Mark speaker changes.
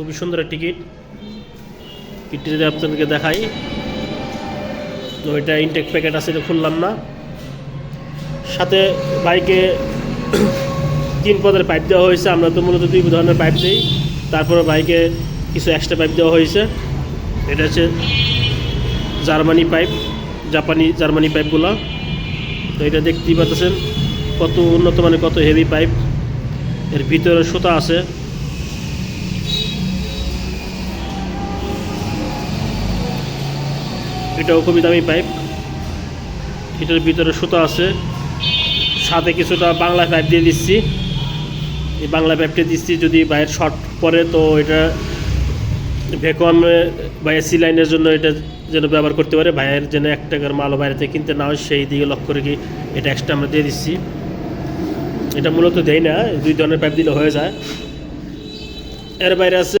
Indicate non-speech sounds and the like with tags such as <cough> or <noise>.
Speaker 1: খুবই সুন্দর টিকিট। কিটটি যদি আপনাদেরকে দেখাই, তো এটা ইনটেক প্যাকেট আছে, এটা খুললাম না। সাথে বাইকে <coughs> তিন পদের পাইপ দেওয়া হয়েছে, আমরা তো মূলত দুই ধরনের পাইপ দিই। তারপরে বাইকে কিছু এক্সট্রা পাইপ দেওয়া হয়েছে। এটা হচ্ছে জার্মানি পাইপ জাপানি, জার্মানি পাইপগুলো তো এটা দেখতেই পাচ্ছেন কত উন্নত মানে কত হেভি পাইপ এর ভিতরে সুতা আছে। এটাও খুবই দামি পাইপ এটার ভিতরে সুতা আছে। সাথে কিছুটা বাংলা পাইপ দিয়ে দিচ্ছি। এই বাংলা পাইপটা দিচ্ছি যদি বাইরের শর্ট পরে, তো এটা ভ্যাকুয়াম বা এসি লাইনের জন্য এটা যেন ব্যবহার করতে পারে। ভাইয়ের যেন এক টাকার মালও বাইরে থেকে কিনতে না হয়, সেই দিকে লক্ষ্য রেখে এটা এক্সট্রা আমরা দিয়ে দিচ্ছি। এটা মূলত দেই না, দুই ধরনের পাইপ দিলে হয়ে যায়। এর বাইরে আছে